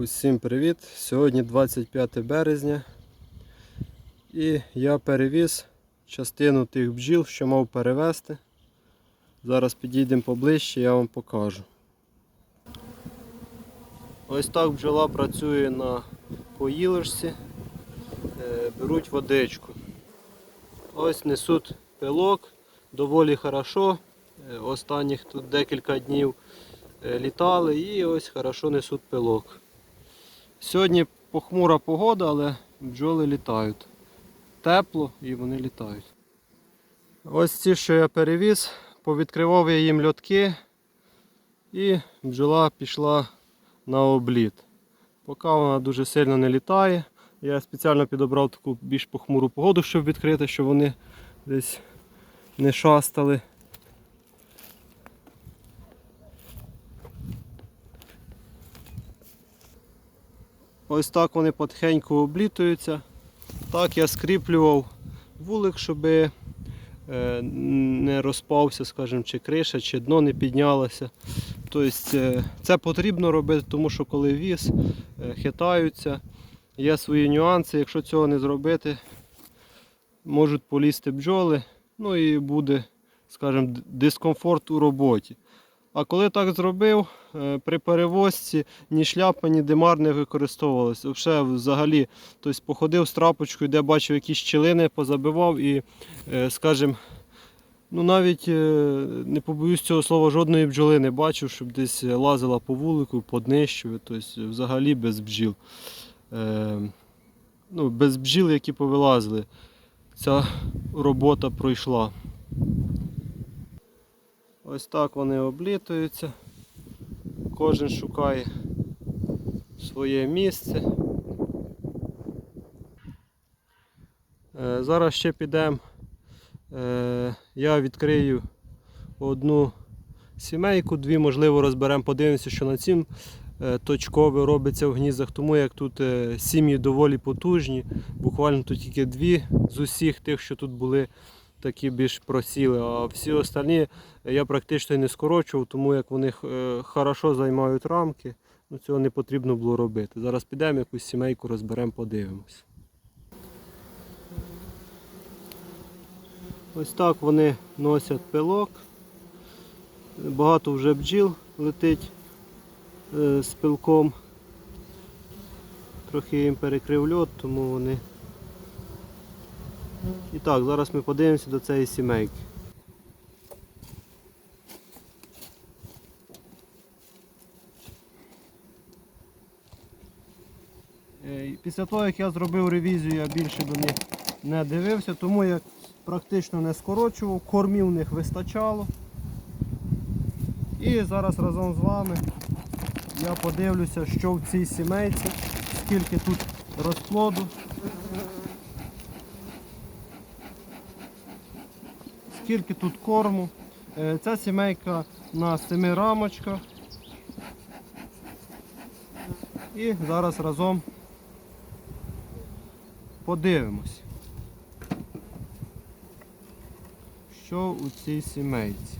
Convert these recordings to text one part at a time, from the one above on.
Усім привіт! Сьогодні 25 березня і я перевіз частину тих бджіл, що мав перевезти. Зараз підійдемо поближче, я вам покажу. Ось так бджола працює на поїлочці. Е, Беруть водичку. Ось несуть пилок, доволі хорошо. Е, Останніх тут декілька днів е, літали і ось хорошо несуть пилок. Сьогодні похмура погода, але бджоли літають. Тепло і вони літають. Ось ці, що я перевіз, повідкривав я їм льотки і бджола пішла на обліт. Поки вона дуже сильно не літає, я спеціально підобрав таку більш похмуру погоду, щоб відкрити, щоб вони десь не шастали. Ось так вони потихеньку облітуються. Так я скріплював вулик, щоб е, не розпався, скажімо, чи криша, чи дно не піднялося. Тобто е, це потрібно робити, тому що коли віз, е, хитаються, є свої нюанси. Якщо цього не зробити, можуть полізти бджоли, ну і буде, скажімо, дискомфорт у роботі. А коли так зробив, е, при перевозці ні шляпа, ні димар не використовувалися. Взагалі, тобто походив з трапочкою, де бачив якісь щілини, позабивав і, е, скажімо, ну навіть е, не побоюсь цього слова, жодної бджоли не бачив, щоб десь лазила по вулику, по тобто взагалі без бджіл. Ну, без бджіл, які повилазили. Ця робота пройшла. Ось так вони облітуються. Кожен шукає своє місце. Е, Зараз ще підемо. Е, Я відкрию одну сімейку, дві, можливо, розберемо, подивимося, що на цім е, точкове робиться в гніздах, тому як тут сім'ї доволі потужні. Буквально тут тільки дві з усіх тих, що тут були такі більш просіли, а всі остальні я практично не скорочував, тому як вони е, хорошо займають рамки, ну цього не потрібно було робити. Зараз підемо якусь сімейку розберемо, подивимось. Ось так вони носять пилок. Багато вже бджіл летить е, з пилком. Трохи їм перекрив льот, тому вони. І так, зараз ми подивимося до цієї сімейки. Е, Після того, як я зробив ревізію, я більше до них не дивився, тому я практично не скорочував, кормів в них вистачало. І зараз разом з вами я подивлюся, що в цій сімейці, скільки тут розплоду. Скільки тут корму. Е, Ця сімейка на семи рамочках. І зараз разом подивимось, що у цій сімейці.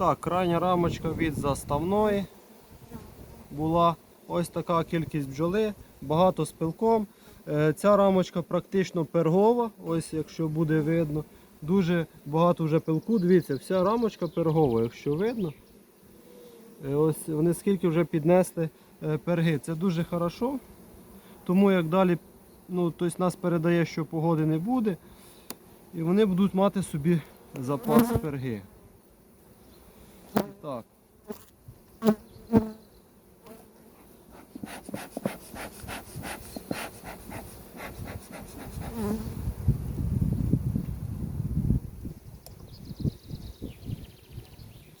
Так, крайня рамочка від заставної була ось така кількість бджоли, багато з пилком. Е, Ця рамочка практично пергова, ось якщо буде видно. Дуже багато вже пилку. Дивіться, вся рамочка пергова, якщо видно. Е, Ось вони скільки вже піднесли е, перги. Це дуже хорошо. Тому як далі ну, тобто нас передає, що погоди не буде. І вони будуть мати собі запас перги. Так.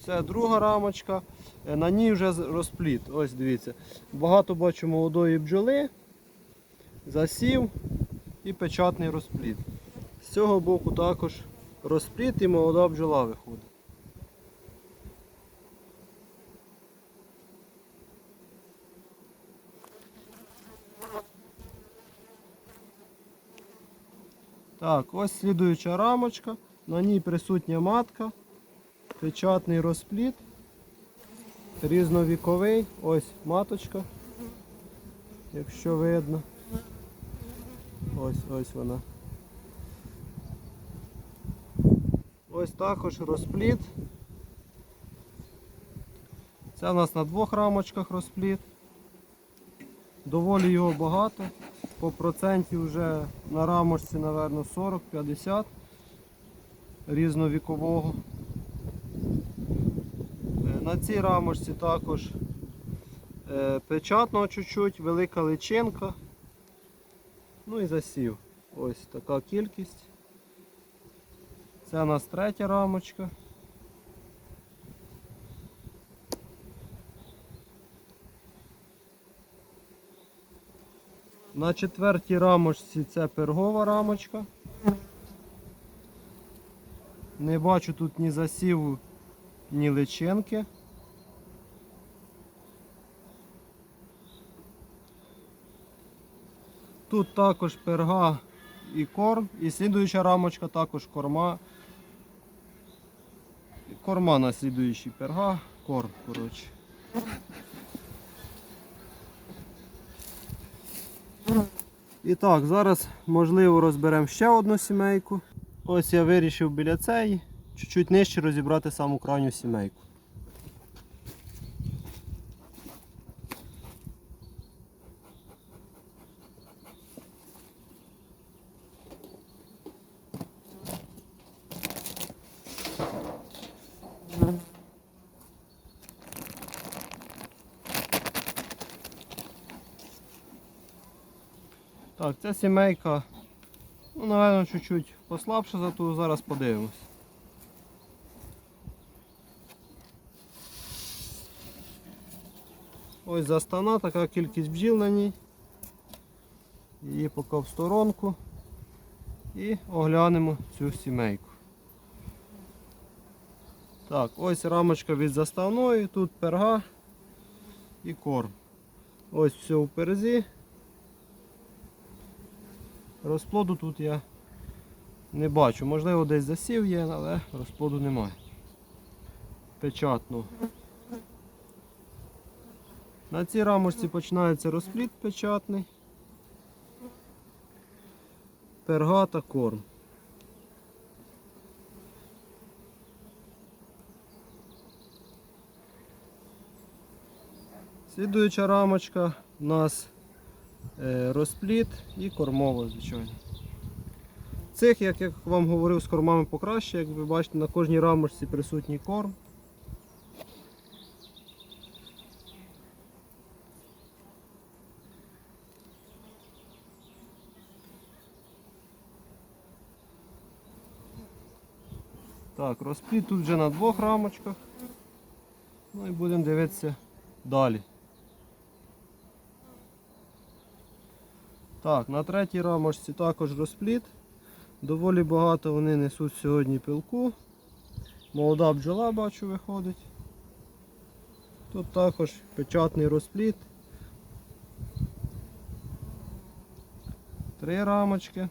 Це друга рамочка. Е, На ній вже розпліт. Ось дивіться. Багато бачу молодої бджоли, засів і печатний розпліт. З цього боку також розпліт і молода бджола виходить. Так, ось слідуюча рамочка. На ній присутня матка, печатний розпліт, різновіковий. Ось маточка, якщо видно. Ось ось вона. Ось також розпліт. Це у нас на двох рамочках розпліт. Доволі його багато. По проценті вже на рамочці, напевно, 40-50 різновікового. Е, На цій рамочці також е, печатного чуть-чуть, велика личинка. Ну і засів. Ось така кількість. Це у нас третя рамочка. На четвертій рамочці це пергова рамочка. Не бачу тут ні засіву, ні личинки. Тут також перга і корм, і слідуюча рамочка також корма. Корма на слідуючий перга, корм, коротше. І так, зараз можливо розберемо ще одну сімейку. Ось я вирішив біля цієї чуть-чуть нижче розібрати саму крайню сімейку. Так, ця сімейка, ну, напевно, чуть-чуть послабша, зато зараз подивимось. Ось застана, така кількість бджіл на ній. Її поки в сторонку. І оглянемо цю сімейку. Так, ось рамочка від заставної, тут перга і корм. Ось все в перзі. Розплоду тут я не бачу. Можливо десь засів є, але розплоду немає. Печатно. На цій рамочці починається розплід печатний. Перга та корм. Слідуюча рамочка у нас е, розпліт і кормово, звичайно. Цих, як я вам говорив, з кормами покраще, як ви бачите, на кожній рамочці присутній корм. Так, розпліт тут вже на двох рамочках. Ну і будемо дивитися далі. Так, на третій рамочці також розпліт. Доволі багато вони несуть сьогодні пилку. Молода бджола бачу виходить. Тут також печатний розпліт. Три рамочки.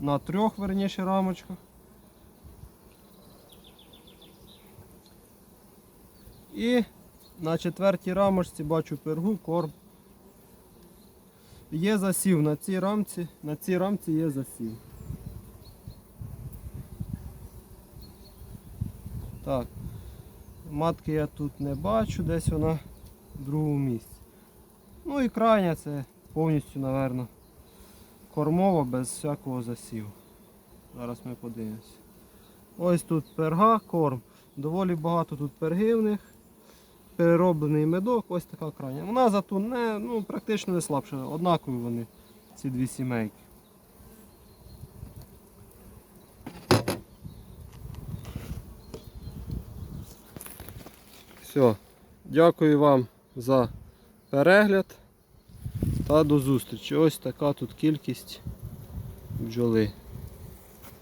На трьох верніше рамочках. І на четвертій рамочці бачу пергу, корм. Є засів на цій рамці, на цій рамці є засів. Так, матки я тут не бачу, десь вона в другому місці. Ну і крайня це повністю, напевно, кормова без всякого засіву. Зараз ми подивимося. Ось тут перга, корм. Доволі багато тут перги в них. Перероблений медок, ось така крайня. Вона зато не, ну, практично не слабша. Однакові вони, ці дві сімейки. Все. Дякую вам за перегляд та до зустрічі. Ось така тут кількість бджоли.